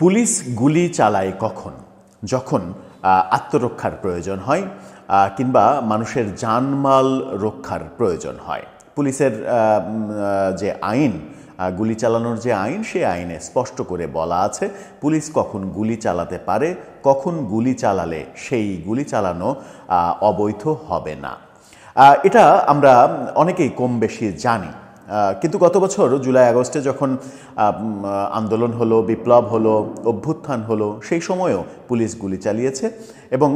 Police গুলি চালায় কখন? যখন আত্মরক্ষার প্রয়োজন হয় কিংবা মানুষের জানমাল রক্ষার প্রয়োজন হয়। পুলিশের যে আইন গুলি চালানোর যে আইন সেই আইনে স্পষ্ট করে বলা আছে, পুলিশ কখন গুলি চালাতে পারে, কখন গুলি চালালে সেই গুলি চালানো অবৈধ হবে না। এটা আমরা অনেকেই কম বেশি জানি। কিন্তু গত বছর জুলাই, আগস্টে যখন আন্দোলন হলো, বিপ্লব হলো, অভ্যুত্থান হলো, সেই সময়ও পুলিশ গুলি চালিয়েছে। এবং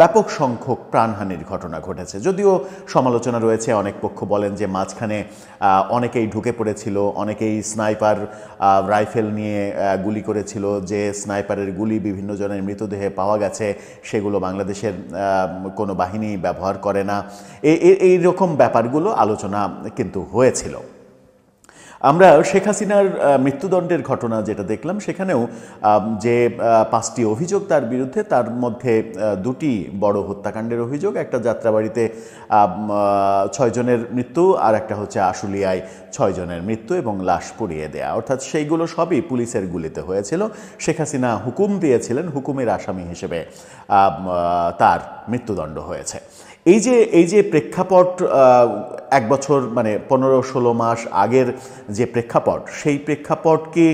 ব্যাপক সংখ্যক প্রাণহানির ঘটনা ঘটেছে। যদিও সমালোচনা রয়েছে, অনেক পক্ষ বলেন যে মাঝখানে অনেকেই ঢুকে পড়েছিল, অনেকেই স্নাইপার রাইফেল নিয়ে গুলি করেছিল, যে স্নাইপারের গুলি বিভিন্ন জনের মৃতদেহে পাওয়া গেছে, সেগুলো বাংলাদেশের কোনো বাহিনী ব্যবহার করে না। এই রকম ব্যাপারগুলো আলোচনা কিন্তু হয়েছিল। আমরা শেখ হাসিনার মৃত্যুদণ্ডের ঘটনা যেটা দেখলাম, সেখানেও যে পাঁচটি অভিযোগ তার বিরুদ্ধে, তার মধ্যে দুটি বড় হত্যাকাণ্ডের অভিযোগ, একটা যাত্রাবাড়িতে ছয়জনের মৃত্যু আর একটা হচ্ছে আশুলিয়ায় ছয়জনের মৃত্যু এবং লাশ পুড়িয়ে দেয়া। অর্থাৎ সেইগুলো সবই পুলিশের গুলিতে হয়েছিল। শেখ হাসিনা হুকুম দিয়েছিলেন, হুকুমের আসামি হিসেবে তার মৃত্যুদণ্ড হয়েছে। এই যে এই যে প্রেক্ষাপট এক বছর মানে পনেরো, ষোলো মাস আগের যে প্রেক্ষাপট, সেই প্রেক্ষাপট কি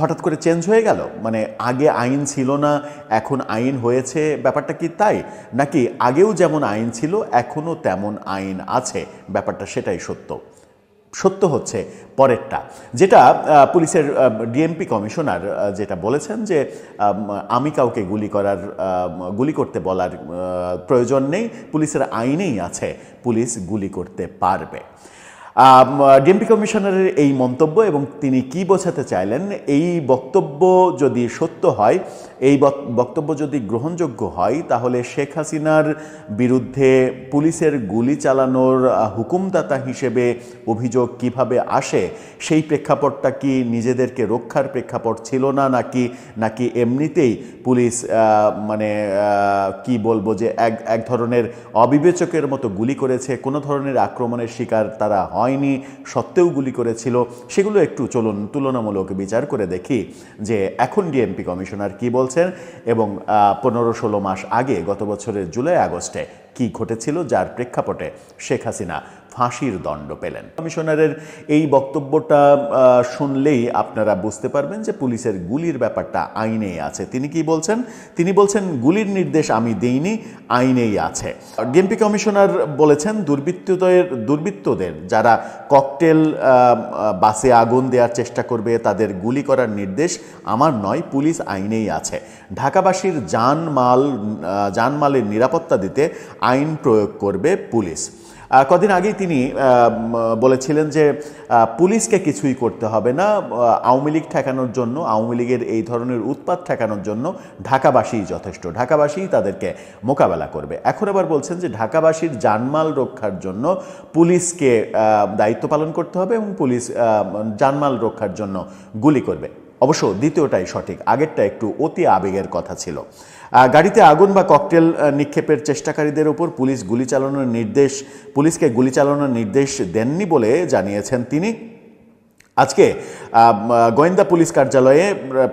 হঠাৎ করে চেঞ্জ হয়ে গেল? মানে আগে আইন ছিল না, এখন আইন হয়েছে, ব্যাপারটা কি তাই? নাকি আগেও যেমন আইন ছিল এখনও তেমন আইন আছে? ব্যাপারটা সেটাই সত্য। সত্য হচ্ছে পরেরটা, যেটা পুলিশের ডিএমপি কমিশনার যেটা বলেছেন যে, আমি কাউকে গুলি করার গুলি করতে বলার প্রয়োজন নেই, পুলিশের আইনেই আছে, পুলিশ গুলি করতে পারবে। ডিএমপি কমিশনারের এই মন্তব্য এবং তিনি কি বোঝাতে চাইলেন, এই বক্তব্য যদি সত্য হয়, এই বক্তব্য যদি গ্রহণযোগ্য হয়, তাহলে শেখ হাসিনার বিরুদ্ধে পুলিশের গুলি চালানোর হুকুমদাতা হিসেবে অভিযোগ কীভাবে আসে, সেই প্রেক্ষাপটটা কি নিজেদেরকে রক্ষার প্রেক্ষাপট ছিল না, নাকি নাকি এমনিতেই পুলিশ মানে কি বলব যে এক এক ধরনের অবিবেচকের মতো গুলি করেছে, কোনো ধরনের আক্রমণের শিকার তারা হয়নি, সত্ত্বেও গুলি করেছিল। সেগুলো একটু চলুন, তুলনামূলক বিচার করে দেখি যে এখন ডিএমপি কমিশনার কি বলছেন এবং পনেরো ষোলো মাস আগে, গত বছরের জুলাই আগস্টে কি ঘটেছিল যার প্রেক্ষাপটে শেখ হাসিনা ফাঁসির দণ্ড পেলেন। কমিশনারের এই বক্তব্যটা শুনলেই আপনারা বুঝতে পারবেন যে পুলিশের গুলির ব্যাপারটা আইনেই আছে। তিনি কি বলছেন? তিনি বলছেন গুলির নির্দেশ আমি দেইনি আইনেই আছে। ডিএমপি কমিশনার বলেছেন দুর্বৃত্তদের দুর্বৃত্তদের যারা ককটেল বাসে আগুন দেওয়ার চেষ্টা করবে তাদের গুলি করার নির্দেশ আমার নয় পুলিশ আইনেই আছে। ঢাকাবাসীর জানমাল আহ, জানমালের নিরাপত্তা দিতে আইন প্রয়োগ করবে পুলিশ। কদিন আগেই তিনি বলেছিলেন যে পুলিশকে কিছুই করতে হবে না আওয়ামী লীগ ঠেকানোর জন্য, আওয়ামী লীগের এই ধরনের উৎপাত ঠেকানোর জন্য ঢাকাবাসীই যথেষ্ট। ঢাকাবাসীই তাদেরকে মোকাবেলা করবে। এখন আবার বলছেন যে, ঢাকাবাসীর জানমাল রক্ষার জন্য পুলিশকে দায়িত্ব পালন করতে হবে এবং পুলিশ জানমাল রক্ষার জন্য গুলি করবে। অবশ্য দ্বিতীয়টাই সঠিক, আগেরটা একটু অতি আবেগের কথা ছিল। গাড়িতে আগুন বা ককটেল নিক্ষেপের চেষ্টাকারীদের উপর পুলিশ গুলি চালানোর নির্দেশ, পুলিশকে গুলি চালানোর নির্দেশ দেননি বলে জানিয়েছেন তিনি। আজকে গোয়েন্দা পুলিশ কার্যালয়ে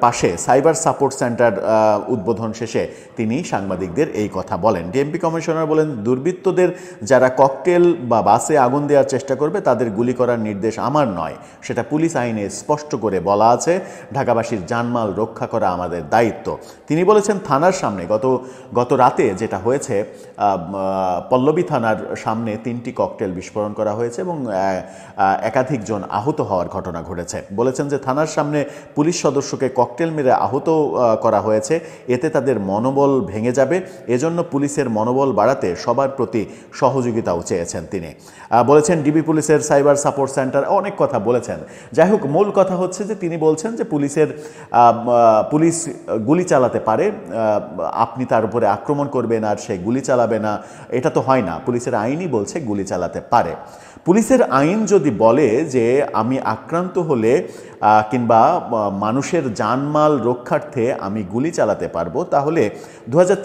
পাশে সাইবার সাপোর্ট সেন্টার উদ্বোধন শেষে তিনি সাংবাদিকদের এই কথা বলেন। ডিএমপি কমিশনার বলেন দুর্বৃত্তদের যারা ককটেল বা বাসে আগুন দেওয়ার চেষ্টা করবে তাদের গুলি করার নির্দেশ আমার নয়। সেটা পুলিশ আইনে স্পষ্ট করে বলা আছে। ঢাকাবাসীর জানমাল রক্ষা করা আমাদের দায়িত্ব। তিনি বলেছেন থানার সামনে গত গত রাতে যেটা হয়েছে পল্লবী থানার সামনে তিনটি ককটেল বিস্ফোরণ করা হয়েছে এবং আহ, আহ, একাধিক জন আহত হওয়ার ঘটনা ঘটেছে। বলেছেন যে থানার সামনে পুলিশ সদস্যকে ককটেল মেরে আহত করা হয়েছে। এতে তাদের মনোবল ভেঙে যাবে। এজন্য পুলিশের মনোবল বাড়াতে সবার প্রতি সহযোগিতাও চেয়েছেন তিনি। বলেছেন, ডিবি পুলিশের সাইবার সাপোর্ট সেন্টার অনেক কথা বলেছেন। যাই হোক, মূল কথা হচ্ছে যে তিনি বলছেন যে পুলিশের পুলিশ গুলি চালাতে পারে আপনি তার উপরে আক্রমণ করবেন আর সে গুলি চালাবে না। এটা তো হয় না। পুলিশের আইনই বলছে গুলি চালাতে পারে। পুলিশের আইন যদি বলে যে আমি আক্রান্ত আক্রান্ত হলে কিংবা মানুষের জানমাল রক্ষার্থে আমি গুলি চালাতে পারব, তাহলে দু হাজার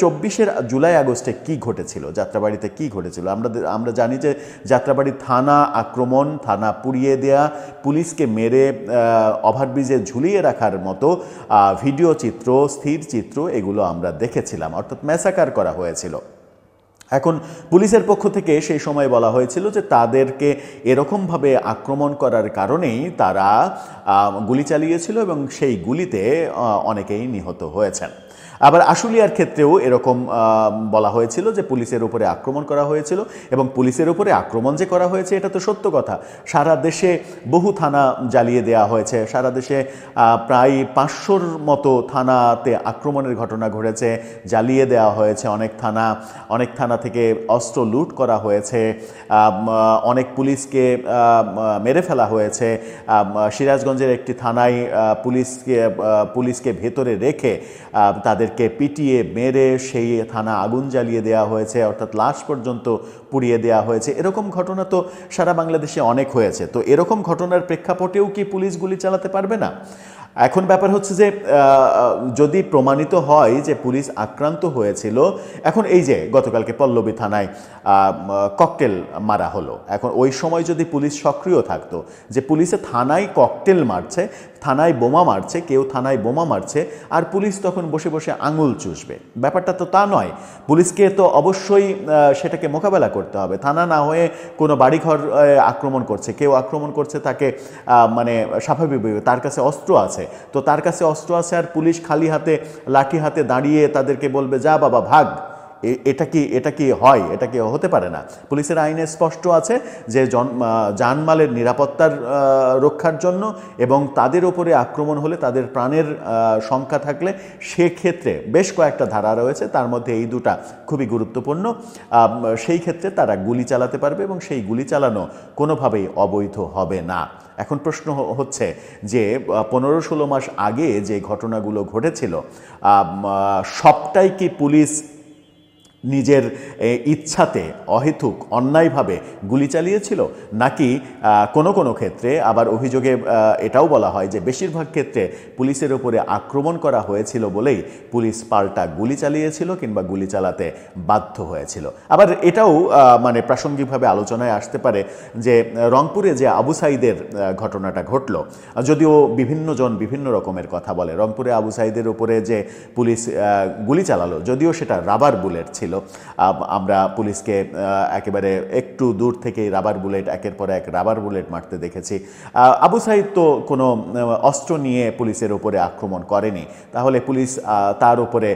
জুলাই আগস্টে কি ঘটেছিল? যাত্রাবাড়িতে কি ঘটেছিল? আমরা আমরা জানি যে যাত্রাবাড়ি থানা আক্রমণ, থানা পুড়িয়ে দেয়া, পুলিশকে মেরে ওভারব্রিজে ঝুলিয়ে রাখার মতো ভিডিও চিত্র, স্থির চিত্র এগুলো আমরা দেখেছিলাম। অর্থাৎ ম্যাসাকার করা হয়েছিল। এখন পুলিশের পক্ষ থেকে সেই সময় বলা হয়েছিল যে তাদেরকে এরকমভাবে আক্রমণ করার কারণেই তারা গুলি চালিয়েছিল এবং সেই গুলিতে অনেকেই নিহত হয়েছেন। আবার আশুলিয়ার ক্ষেত্রেও এরকম বলা হয়েছিল যে পুলিশের উপরে আক্রমণ করা হয়েছিল এবং পুলিশের উপরে আক্রমণ যে করা হয়েছে এটা তো সত্য কথা। সারা দেশে বহু থানা জ্বালিয়ে দেওয়া হয়েছে। সারা দেশে প্রায় পাঁচশোর মতো থানাতে আক্রমণের ঘটনা ঘটেছে জ্বালিয়ে দেওয়া হয়েছে। অনেক থানা অনেক থানা থেকে অস্ত্র লুট করা হয়েছে। অনেক পুলিশকে মেরে ফেলা হয়েছে। সিরাজগঞ্জের একটি থানায় পুলিশকে পুলিশকে ভেতরে রেখে আহ, তাদেরকে পিটিয়ে মেরে সেই থানা আগুন জ্বালিয়ে দেওয়া হয়েছে, অর্থাৎ লাশ পর্যন্ত পুড়িয়ে দেওয়া হয়েছে। এরকম ঘটনা তো সারা বাংলাদেশে অনেক হয়েছে। তো এরকম ঘটনার প্রেক্ষাপটেও কি পুলিশ গুলি চালাতে পারবে না? এখন ব্যাপার হচ্ছে যে যদি প্রমাণিত হয় যে পুলিশ আক্রান্ত হয়েছিল, এখন এই যে গতকালকে পল্লবী থানায় ককটেল মারা হলো। এখন ওই সময় যদি পুলিশ সক্রিয় থাকতো, যে পুলিশে থানায় ককটেল মারছে থানায় বোমা মারছে, কেউ থানায় বোমা মারছে, আর পুলিশ তখন বসে বসে আঙুল চুষবে। ব্যাপারটা তো তা নয়। পুলিশকে তো অবশ্যই সেটাকে মোকাবেলা করতে হবে। থানা না হয়ে কোনো বাড়িঘর আক্রমণ করছে, কেউ আক্রমণ করছে তাকে মানে স্বাভাবিকভাবে তার কাছে অস্ত্র আছে। তো তার কাছে অস্ত্র আছে আর পুলিশ খালি হাতে, লাঠি হাতে দাঁড়িয়ে তাদেরকে বলবে, যা বাবা, ভাগ। এটা কি এটা কি হয়? এটা কি হতে পারে না? পুলিশের আইনে স্পষ্ট আছে যে জন- জানমালের নিরাপত্তার রক্ষার জন্য এবং তাদের ওপরে আক্রমণ হলে তাদের প্রাণের সংখ্যা থাকলে সেক্ষেত্রে বেশ কয়েকটা ধারা রয়েছে। তার মধ্যে এই দুটা খুবই গুরুত্বপূর্ণ। সেই ক্ষেত্রে তারা গুলি চালাতে পারবে এবং সেই গুলি চালানো কোনোভাবেই অবৈধ হবে না। এখন প্রশ্ন হচ্ছে যে পনেরো ষোলো মাস আগে যে ঘটনাগুলো ঘটেছিল সবটাই কি পুলিশ নিজের ইচ্ছাতে অহেতুক, অন্যায়ভাবে গুলি চালিয়েছিল, নাকি কোনো কোনো ক্ষেত্রে আবার অভিযোগে এটাও বলা হয় যে বেশিরভাগ ক্ষেত্রে পুলিশের উপরে আক্রমণ করা হয়েছিল বলেই পুলিশ পাল্টা গুলি চালিয়েছিল কিংবা গুলি চালাতে বাধ্য হয়েছিল। আবার এটাও মানে প্রাসঙ্গিকভাবে আলোচনায় আসতে পারে যে, রংপুরে যে আবু সাইদের ঘটনাটা ঘটলো, যদিও বিভিন্ন জন বিভিন্ন রকমের কথা বলে, রংপুরে আবু সাইদের উপরে যে পুলিশ গুলি চালালো, যদিও সেটা রাবার বুলেট ছিল আমরা পুলিশকে একেবারে একটু দূর থেকেই রাবার বুলেট, একের পর এক রাবার বুলেট মারতে দেখেছি। আবু সাইদ তো কোনো অস্ত্র নিয়ে পুলিশের ওপরে আক্রমণ করেনি। তাহলে পুলিশ তার উপরে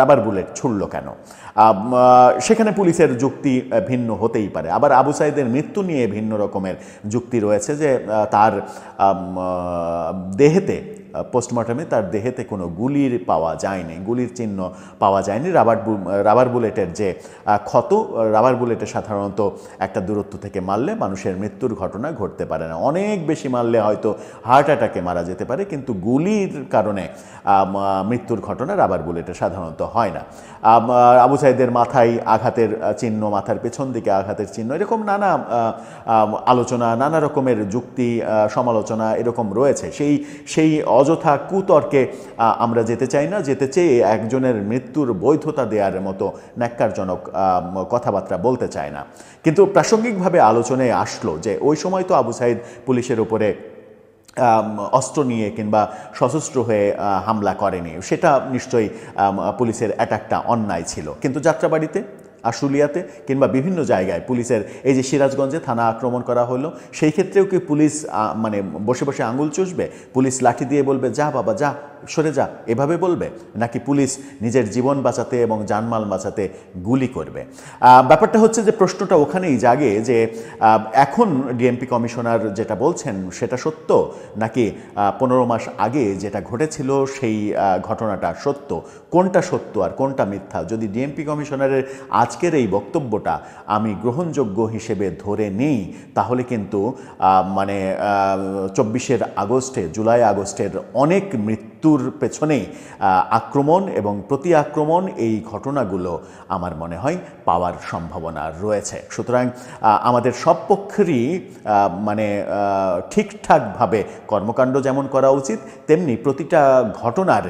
রাবার বুলেট ছুড়ল কেন? সেখানে পুলিশের যুক্তি ভিন্ন হতেই পারে। আবার আবু সাইদের মৃত্যু নিয়ে ভিন্ন রকমের যুক্তি রয়েছে যে তার দেহেতে পোস্টমর্টমে তার দেহেতে কোনো গুলির পাওয়া যায়নি, গুলির চিহ্ন পাওয়া যায়নি। রাবার রাবার বুলেটের যে ক্ষত রাবার বুলেটে সাধারণত একটা দূরত্ব থেকে মারলে মানুষের মৃত্যুর ঘটনা ঘটতে পারে না। অনেক বেশি মারলে হয়তো হার্ট অ্যাটাকে মারা যেতে পারে, কিন্তু গুলির কারণে মৃত্যুর ঘটনা রাবার বুলেটে সাধারণত হয় না। আবু সাইদের মাথায় আঘাতের চিহ্ন, মাথার পেছন দিকে আঘাতের চিহ্ন, এরকম নানা আলোচনা, নানা রকমের যুক্তি সমালোচনা এরকম রয়েছে। সেই সেই অযথা কুতর্কে আমরা যেতে চাই না। যেতে চেয়ে একজনের মৃত্যুর বৈধতা দেওয়ার মতো ন্যাক্কারজনক কথাবার্তা বলতে চায় না। কিন্তু প্রাসঙ্গিকভাবে আলোচনায় আসলো যে, ওই সময় তো আবু সাইদ পুলিশের উপরে অস্ত্র নিয়ে কিংবা সশস্ত্র হয়ে হামলা করেনি। সেটা নিশ্চয়ই পুলিশের অ্যাটাকটা অন্যায় ছিল। কিন্তু যাত্রাবাড়িতে আশুলিয়াতে কিংবা বিভিন্ন জায়গায় পুলিশের, এই যে সিরাজগঞ্জে থানা আক্রমণ করা হলো, সেই ক্ষেত্রেও কি পুলিশ মানে বসে বসে আঙুল চুষবে? পুলিশ লাঠি দিয়ে বলবে, যা বাবা, যা। সরে যা, এভাবে বলবে? নাকি পুলিশ নিজের জীবন বাঁচাতে এবং জানমাল বাঁচাতে গুলি করবে? ব্যাপারটা হচ্ছে যে প্রশ্নটা ওখানেই জাগে যে এখন ডিএমপি কমিশনার যেটা বলছেন সেটা সত্য? নাকি পনেরো মাস আগে যেটা ঘটেছিল সেই ঘটনাটা সত্য? কোনটা সত্য আর কোনটা মিথ্যা? যদি ডিএমপি কমিশনারের আজকের এই বক্তব্যটা আমি গ্রহণযোগ্য হিসেবে ধরে নেই, তাহলে কিন্তু মানে চব্বিশের আগস্টে, জুলাই আগস্টের অনেক মৃত্যু মৃত্যুর পেছনে আক্রমণ এবং প্রতি আক্রমণ এই ঘটনাগুলো আমার মনে হয় পাওয়ার সম্ভাবনা রয়েছে। সুতরাং আমাদের সব পক্ষেরই মানে ঠিকঠাকভাবে কর্মকাণ্ড যেমন করা উচিত, তেমনি প্রতিটা ঘটনার